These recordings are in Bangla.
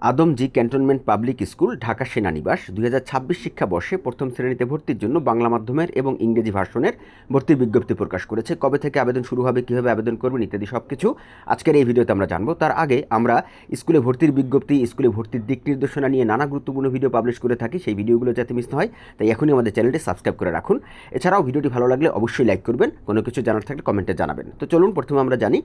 Adamjee cantonment public school, Dhaka সেনানিবাস, দুই হাজার ছাব্বিশ শিক্ষাবর্ষে প্রথম শ্রেণীতে ভর্তির জন্য বাংলা মাধ্যমের এবং ইংরেজি ভার্সনের ভর্তির বিজ্ঞপ্তি প্রকাশ করেছে। কবে থেকে আবেদন শুরু হবে, কীভাবে আবেদন করবেন ইত্যাদি সব কিছু আজকের এই ভিডিওতে আমরা জানব। তার আগে আমরা স্কুলে ভর্তির বিজ্ঞপ্তি, স্কুলে ভর্তির দিক নির্দেশনা নিয়ে নানা গুরুত্বপূর্ণ ভিডিও পাবলিশ করে থাকি, সেই ভিডিওগুলো যাতে মিস না হয়, তাই এখনই আমাদের চ্যানেলটি সাবস্ক্রাইব করে রাখুন। এছাড়াও ভিডিওটি ভালো লাগলে অবশ্যই লাইক করবেন, কোনো কিছু জানার থাকলে কমেন্টে জানাবেন। তো চলুন, প্রথমে আমরা জানি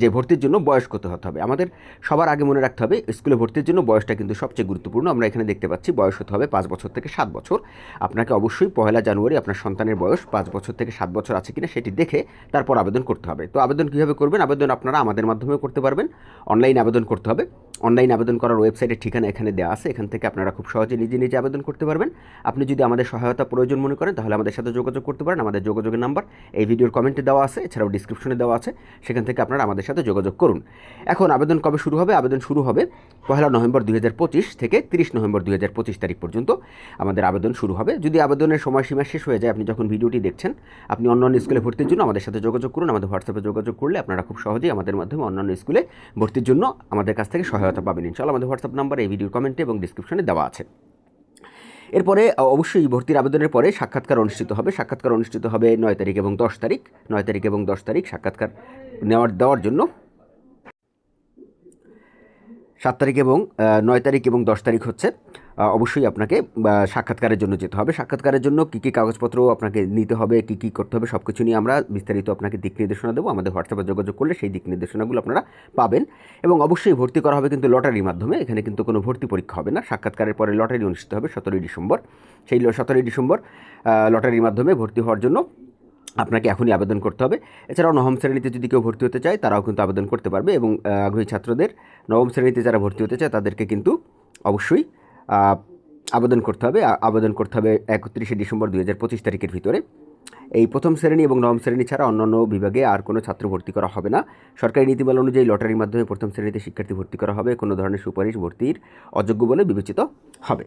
যে ভর্তির জন্য বয়স কত হতে হবে। আমাদের সবার আগে মনে রাখতে হবে, স্কুলে ভর্তির জন্য বয়সটা কিন্তু সবচেয়ে গুরুত্বপূর্ণ। আমরা এখানে দেখতে পাচ্ছি বয়স হতে হবে পাঁচ বছর থেকে সাত বছর। আপনাকে অবশ্যই পয়লা জানুয়ারি আপনার সন্তানের বয়স পাঁচ বছর থেকে সাত বছর আছে কিনা সেটি দেখে তারপর আবেদন করতে হবে। তো আবেদন কীভাবে করবেন? আবেদন আপনারা আমাদের মাধ্যমেও করতে পারবেন। অনলাইন আবেদন করতে হবে। অনলাইন আবেদন করার ওয়েবসাইটের ঠিকানা এখানে দেওয়া আছে। এখান থেকে আপনারা খুব সহজে নিজে নিজে আবেদন করতে পারবেন। আপনি যদি আমাদের সহায়তা প্রয়োজন মনে করেন, তাহলে আমাদের সাথে যোগাযোগ করতে পারেন। আমাদের যোগাযোগের নাম্বার এই ভিডিওর কমেন্টে দেওয়া আছে, এছাড়াও ডিসক্রিপশনে দেওয়া আছে। সেখান থেকে আপনারা আমাদের সাথে যোগাযোগ করুন। এখন আবেদন কবে শুরু হবে? আবেদন শুরু হবে পয়লা নভেম্বর দুই হাজার পঁচিশ থেকে তিরিশ নভেম্বর দুই হাজার পঁচিশ তারিখ পর্যন্ত আমাদের আবেদন শুরু হবে। যদি আবেদনের সময়সীমা শেষ হয়ে যায়, আপনি যখন ভিডিওটি দেখছেন, আপনি অন্যান্য স্কুলে ভর্তির জন্য আমাদের সাথে যোগাযোগ করুন। আমাদের হোয়াটসঅ্যাপে যোগাযোগ করলে আপনারা খুব সহজেই আমাদের মাধ্যমে অন্যান্য স্কুলে ভর্তির জন্য আমাদের কাছ থেকে সহায়তা পাবেন। ইনশাআল্লাহ আমাদের হোয়াটসঅ্যাপ নাম্বার এই ভিডিওর কমেন্টে এবং ডিসক্রিপশনে দেওয়া আছে। এরপরে অবশ্যই ভর্তির আবেদনের পরে সাক্ষাৎকার অনুষ্ঠিত হবে। সাক্ষাৎকার অনুষ্ঠিত হবে নয় তারিখ এবং দশ তারিখ। নয় তারিখ এবং দশ তারিখ সাক্ষাৎকার নেওয়ার, দেওয়ার জন্য। সাত তারিখ এবং নয় তারিখ এবং দশ তারিখ হচ্ছে। অবশ্যই আপনাকে সাক্ষাৎকারের জন্য যেতে হবে। সাক্ষাৎকারের জন্য কী কী কাগজপত্র আপনাকে নিতে হবে, কী কী করতে হবে সব কিছু নিয়ে আমরা বিস্তারিত আপনাকে দিক নির্দেশনা দেবো। আমাদের হোয়াটসঅ্যাপে যোগাযোগ করলে সেই দিক নির্দেশনাগুলো আপনারা পাবেন। এবং অবশ্যই ভর্তি করা হবে কিন্তু লটারির মাধ্যমে। এখানে কিন্তু কোনো ভর্তি পরীক্ষা হবে না। সাক্ষাৎকারের পরে লটারি অনুষ্ঠিত হবে সতেরোই ডিসেম্বর। সেই সতেরোই ডিসেম্বর লটারির মাধ্যমে ভর্তি হওয়ার জন্য আপনাকে এখনই আবেদন করতে হবে। এছাড়াও নবম শ্রেণীতে যদি কেউ ভর্তি হতে চায়, তারাও কিন্তু আবেদন করতে পারবে। এবং আগ্রহী ছাত্রদের নবম শ্রেণীতে যারা ভর্তি হতে চায়, তাদেরকে কিন্তু অবশ্যই আবেদন করতে হবে। আবেদন করতে হবে একত্রিশে ডিসেম্বর দুই পঁচিশ তারিখের ভিতরে। এই প্রথম শ্রেণি এবং নবম শ্রেণি ছাড়া অন্যান্য বিভাগে আর কোনো ছাত্র ভর্তি করা হবে না। সরকারি নীতিমালা অনুযায়ী লটারির মাধ্যমে প্রথম শ্রেণীতে শিক্ষার্থী ভর্তি করা হবে। কোনো ধরনের সুপারিশ ভর্তির অযোগ্য বলে বিবেচিত হবে।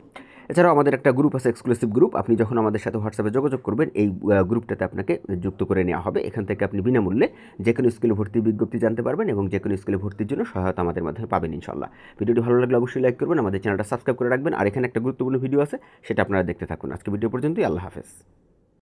এছাড়াও আমাদের একটা গ্রুপ আছে এক্সক্লুসিভ গ্রুপ আপনি যখন আমাদের সাথে হোয়াটসঅ্যাপে যোগাযোগ করবেন, এই গ্রুপটাতে আপনাকে যুক্ত করে নেওয়া হবে। এখান থেকে আপনি বিনামূল্যে যে কোনো স্কুলে ভর্তির বিজ্ঞপ্তি জানতে পারবেন এবং যে কোনো স্কুলে ভর্তির জন্য সহায়তা আমাদের মাধ্যমে পাবেন ইনশাল্লাহ ভিডিওটি ভালো লাগলে অবশ্যই লাইক করবেন। আমাদের চ্যানেলটা সাবস্ক্রাইব করে রাখবেন। আর এখানে একটা গুরুত্বপূর্ণ ভিডিও আছে, সেটা আপনারা দেখতে থাকুন। আজকে ভিডিও পর্যন্তই। আল্লাহ হাফেজ।